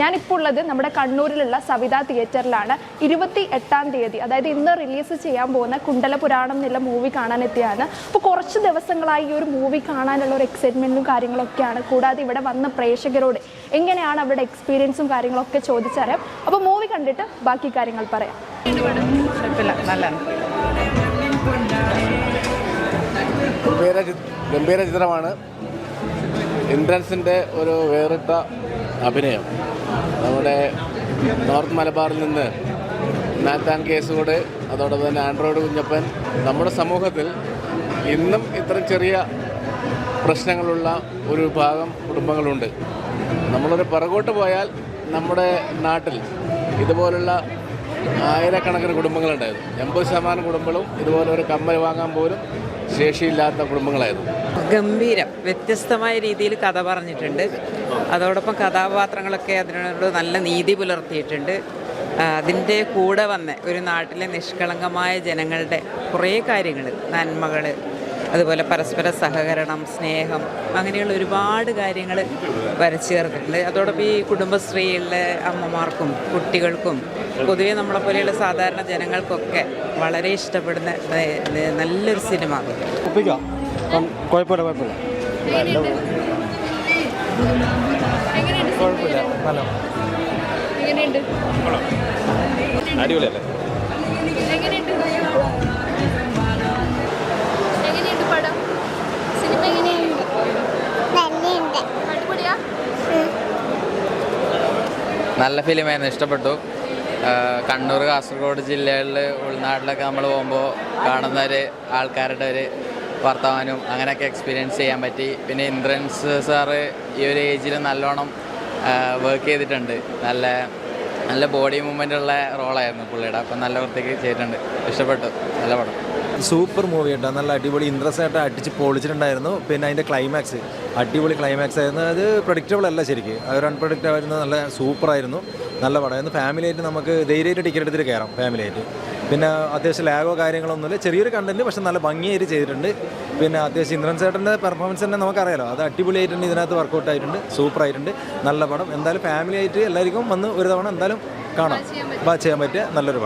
ഞാനിപ്പോൾ ഉള്ളത് നമ്മുടെ കണ്ണൂരിലുള്ള സവിത തിയേറ്ററിലാണ്. ഇരുപത്തി എട്ടാം തീയതി അതായത് ഇന്ന് റിലീസ് ചെയ്യാൻ പോകുന്ന കുണ്ടല പുരാണം എന്നുള്ള മൂവി കാണാൻ എത്തിയാണ് അപ്പോൾ കുറച്ച് ദിവസങ്ങളായി ഈ ഒരു മൂവി കാണാനുള്ള ഒരു എക്സൈറ്റ്മെന്റും കാര്യങ്ങളൊക്കെയാണ്. കൂടാതെ ഇവിടെ വന്ന പ്രേക്ഷകരോട് എങ്ങനെയാണ് അവരുടെ എക്സ്പീരിയൻസും കാര്യങ്ങളൊക്കെ ചോദിച്ചറിയാം. അപ്പോൾ മൂവി കണ്ടിട്ട് ബാക്കി കാര്യങ്ങൾ പറയാം. ഗംഭീര ഗംഭീര ചിത്രമാണ്. ഇന്ദ്രൻസിന്റെ ഒരു വേറിട്ട അഭിനയം. നമ്മുടെ നോർത്ത് മലബാറിൽ നിന്ന് നാത്താൻ കേസുകൂട് അതോടൊപ്പം തന്നെ ആൻഡ്രോയിഡ് കുഞ്ഞപ്പൻ. നമ്മുടെ സമൂഹത്തിൽ ഇന്നും ഇത്ര ചെറിയ പ്രശ്നങ്ങളുള്ള ഒരു വിഭാഗം കുടുംബങ്ങളുണ്ട്. നമ്മളൊരു പിറകോട്ട് പോയാൽ നമ്മുടെ നാട്ടിൽ ഇതുപോലുള്ള ആയിരക്കണക്കിന് കുടുംബങ്ങളുണ്ടായിരുന്നു. എൺപത് ശതമാനം കുടുംബങ്ങളും ഇതുപോലെ ഒരു കമ്മൽ വാങ്ങാൻ പോലും ശേഷിയില്ലാത്ത കുടുംബങ്ങളായിരുന്നു. ഗംഭീരം. വ്യത്യസ്തമായ രീതിയിൽ കഥ പറഞ്ഞിട്ടുണ്ട്. അതോടൊപ്പം കഥാപാത്രങ്ങളൊക്കെ അതിനോട് നല്ല നീതി പുലർത്തിയിട്ടുണ്ട്. അതിന്റെ കൂടെ വന്ന ഒരു നാട്ടിലെ നിഷ്കളങ്കമായ ജനങ്ങളുടെ കുറേ കാര്യങ്ങൾ നന്മകൾ അതുപോലെ പരസ്പര സഹകരണം സ്നേഹം അങ്ങനെയുള്ള ഒരുപാട് കാര്യങ്ങൾ വരച്ചു ചേർത്തിട്ടുണ്ട്. അതോടൊപ്പം ഈ കുടുംബശ്രീയിലെ അമ്മമാർക്കും കുട്ടികൾക്കും പൊതുവെ നമ്മളെ പോലെയുള്ള സാധാരണ ജനങ്ങൾക്കൊക്കെ വളരെ ഇഷ്ടപ്പെടുന്ന നല്ലൊരു സിനിമ കുഴപ്പമില്ല കുഴപ്പമില്ല. നല്ല എങ്ങനെയുണ്ട്? അടിപൊളിയല്ലേ? എങ്ങനെയുണ്ട്? എങ്ങനെയുണ്ട് പടം? സിനിമ എങ്ങനെയുണ്ട്? അടിപൊളിയാ? നല്ല ഫിലിമായിരുന്നു ഇഷ്ടപ്പെട്ടു. കണ്ണൂർ കാസർഗോഡ് ജില്ലകളിൽ ഉൾനാട്ടിലൊക്കെ നമ്മൾ പോകുമ്പോൾ കാണുന്ന ഒരു ആൾക്കാരുടെ ഒരു വർത്തമാനവും അങ്ങനെയൊക്കെ എക്സ്പീരിയൻസ് ചെയ്യാൻ പറ്റി. പിന്നെ ഇന്ദ്രൻസ് സാറ് ഈ ഒരു ഏജിൽ നല്ലോണം വർക്ക് ചെയ്തിട്ടുണ്ട്. നല്ല നല്ല ബോഡി മൂവ്മെന്റ് ഉള്ള റോളായിരുന്നു പുള്ളിയുടെ. അപ്പം നല്ല വൃത്തിക്ക് ചെയ്തിട്ടുണ്ട്. ഇഷ്ടപ്പെട്ടു. നല്ല പടം. സൂപ്പർ മൂവി കേട്ടോ. നല്ല അടിപൊളി ഇൻട്രസ്റ്റ് ആയിട്ട് അടിച്ച് പൊളിച്ചിട്ടുണ്ടായിരുന്നു. പിന്നെ അതിന്റെ ക്ലൈമാക്സ് അടിപൊളി ക്ലൈമാക്സ് ആയിരുന്നു. അത് പ്രഡിക്റ്റബിൾ അല്ല ശരിക്കും. അത് ഒരു അൺപ്രഡിക്റ്റബിൾ ആയിരുന്നു. നല്ല സൂപ്പറായിരുന്നു നല്ല പടമായിരുന്നു ഫാമിലി ആയിട്ട് നമുക്ക് ധൈര്യമായിട്ട് ടിക്കറ്റ് എടുത്തിട്ട് കയറാം ഫാമിലി ആയിട്ട്. പിന്നെ അത്യാവശ്യം ലാഗോ കാര്യങ്ങളൊന്നുമില്ല. ചെറിയൊരു കണ്ടന്റ് പക്ഷെ നല്ല ഭംഗിയായിട്ട് ചെയ്തിട്ടുണ്ട്. പിന്നെ അത്യാവശ്യം ഇന്ദ്രൻ ചേട്ടന്റെ പെർഫോമൻസ് തന്നെ നമുക്കറിയാലോ. അത് അടിപൊളിയായിട്ടുണ്ട് ഇതിനകത്ത് വർക്കൗട്ട് ആയിട്ടുണ്ട് സൂപ്പർ ആയിട്ടുണ്ട്. നല്ല പടം. എന്തായാലും ഫാമിലി ആയിട്ട് എല്ലാവർക്കും വന്ന് ഒരു തവണ എന്തായാലും കാണാം. വാച്ച് ചെയ്യാൻ പറ്റിയ നല്ലൊരു പടം.